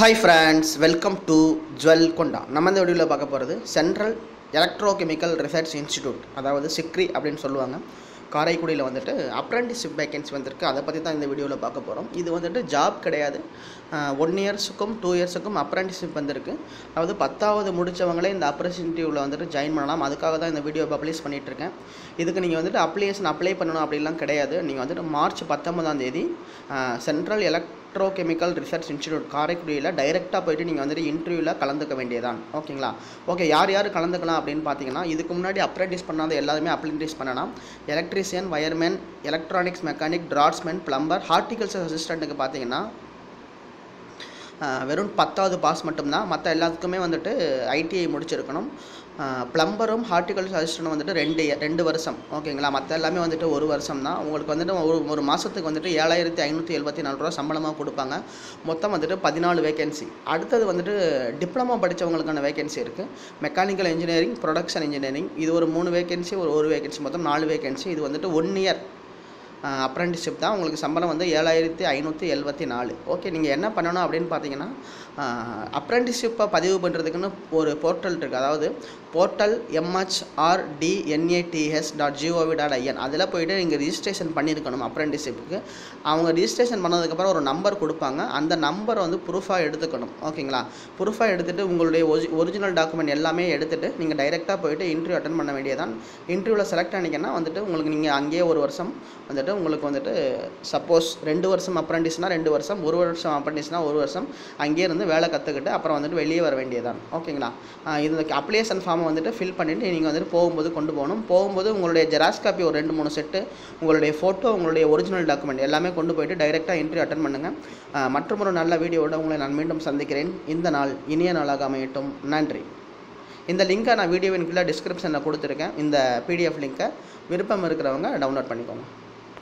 Hi friends welcome to jewel கொண்டா நம்ம இந்த வீடியோவில் பார்க்க போகிறது சென்ட்ரல் எலக்ட்ரோகெமிக்கல் ரிசர்ச் இன்ஸ்டிடியூட் அதாவது சிக்ரி அப்படின்னு சொல்லுவாங்க. காரைக்குடியில் வந்துட்டு அப்ரெண்டிஸ்ஷிப் வேகன்சி வந்திருக்கு. அதை பற்றி தான் இந்த வீடியோவில் பார்க்க போகிறோம் இது வந்துட்டு ஜாப் கிடையாது. ஒன் இயர்ஸுக்கும் டூ இயர்ஸுக்கும் அப்ரெண்டிஸ்ஷிப் வந்திருக்கு. அதாவது பத்தாவது முடித்தவங்களே இந்த அப்ரெண்டிஸ்டிவ்ல வந்துட்டு ஜாயின் பண்ணலாம். அதுக்காக தான் இந்த வீடியோ பப்ளிஷ் பண்ணிகிட்டு இருக்கேன். இதுக்கு நீங்கள் வந்துட்டு அப்ளிகேஷன் அப்ளை பண்ணணும் அப்படிலாம் கிடையாது. நீங்கள் வந்துட்டு மார்ச் பத்தொன்பதாம் தேதி சென்ட்ரல் எலக்ட்ரோகெமிக்கல் ரிசர்ச் இன்ஸ்டியூட் காரைக்குடியில் டைரெக்டாக போயிட்டு நீங்கள் வந்துட்டு இன்டர்வியூவில் கலந்துக்க வேண்டியதான் ஓகேங்களா? ஓகே யார் யார் கலந்துக்கலாம் அப்படின்னு பார்த்தீங்கன்னா இதுக்கு முன்னாடி அப்ரெண்டிஸ் பண்ணாத எல்லாருமே அப்ரெண்டிஸ் பண்ணலாம். Electrician wireman electronics mechanic draughtsman plumber horticulture அசிஸ்டண்ட்டுக்கு பார்த்தீங்கன்னா வெறும் பத்தாவது பாஸ் மட்டும்தான். மற்ற எல்லாத்துக்குமே வந்துட்டு ஐடிஐ முடிச்சிருக்கணும். ப்ளம்பரும் ஹார்டிகல்ச்சர் அசிஸ்டன்ட் வந்துட்டு ரெண்டு ரெண்டு வருஷம். ஓகேங்களா? மற்ற எல்லாமே வந்துட்டு ஒரு வருஷம் தான் உங்களுக்கு வந்துட்டு ஒரு ஒரு மாதத்துக்கு வந்துட்டு ஏழாயிரத்தி ஐநூற்றி எழுபத்தி நாலு ரூபா சம்பளமாக கொடுப்பாங்க. மொத்தம் வந்துட்டு பதினாலு வேகன்சி அடுத்தது வந்துட்டு டிப்ளமோ படித்தவங்களுக்கான வேகன்சி இருக்குது மெக்கானிக்கல் இன்ஜினியரிங் ப்ரொடக்ஷன் இன்ஜினியரிங் இது ஒரு மூணு வேகன்சி ஒரு ஒரு வேகன்சி மொத்தம் நாலு வேகன்சி இது வந்துட்டு ஒன் இயர் அப்ரெண்டிஷிப் தான். உங்களுக்கு சம்பளம் வந்து ஏழாயிரத்தி ஐநூற்றி எழுபத்தி நாலு. ஓகே நீங்கள் என்ன பண்ணணும் அப்படின்னு பார்த்தீங்கன்னா அப்ரெண்டிஷிப்பை பதிவு பண்ணுறதுக்குன்னு ஒரு போர்ட்டல் இருக்குது அதாவது portal MHRDNATS dot GOV dot IN அதில் போயிட்டு நீங்கள் ரிஜிஸ்ட்ரேஷன் பண்ணியிருக்கணும் அப்ரெண்டிஷிப்புக்கு அவங்க ரிஜிஸ்ட்ரேஷன் பண்ணதுக்கப்புறம் ஒரு நம்பர் கொடுப்பாங்க. அந்த நம்பரை வந்து ப்ரூஃபாக எடுத்துக்கணும். ஓகேங்களா ப்ரூஃபாக எடுத்துகிட்டு உங்களுடைய ஒரிஜினல் டாக்குமெண்ட் எல்லாமே எடுத்துகிட்டு நீங்கள் டைரெக்டாக போயிட்டு இன்டர்வியூ அட்டன் பண்ண வேண்டியதான் இன்டர்வியூவில் செலக்ட் ஆனீங்கன்னா வந்துட்டு உங்களுக்கு நீங்கள் அங்கேயே ஒரு வருஷம் வந்துட்டு உங்களுக்கு வந்துட்டு சப்போஸ் ரெண்டு வருஷம் அப்ரண்டிஸ்னால் ரெண்டு வருஷம் ஒரு வருஷம் அப்ரண்டிஸ்னால் ஒரு வருஷம் அங்கேயே இருந்து வேலை கற்றுக்கிட்டு அப்புறம் வந்துட்டு வெளியே வர வேண்டியதான் ஓகேங்களா இது இந்த அப்ளிகேஷன் ஃபார்மை வந்துட்டு ஃபில் பண்ணிவிட்டு நீங்கள் வந்துட்டு போகும்போது கொண்டு போகணும். போகும்போது உங்களுடைய ஜெராக்ஸ் காப்பி ஒரு ரெண்டு மூணு செட்டு உங்களுடைய ஃபோட்டோ உங்களுடைய ஒரிஜினல் டாக்குமெண்ட் எல்லாமே கொண்டு போயிட்டு டைரெக்டாக இன்டர்வியூ அட்டன் பண்ணுங்கள் மற்றும் ஒரு நல்ல வீடியோவோட உங்களை நான் மீண்டும் சந்திக்கிறேன். இந்த நாள் இனிய நாளாக அமையட்டும். நன்றி. இந்த லிங்கை நான் வீடியோவின் கீழே டிஸ்கிரிப்ஷனில் கொடுத்துருக்கேன். இந்த பிடிஎஃப் லிங்க்கை விருப்பம் இருக்கிறவங்க டவுன்லோட் பண்ணிக்கோங்க.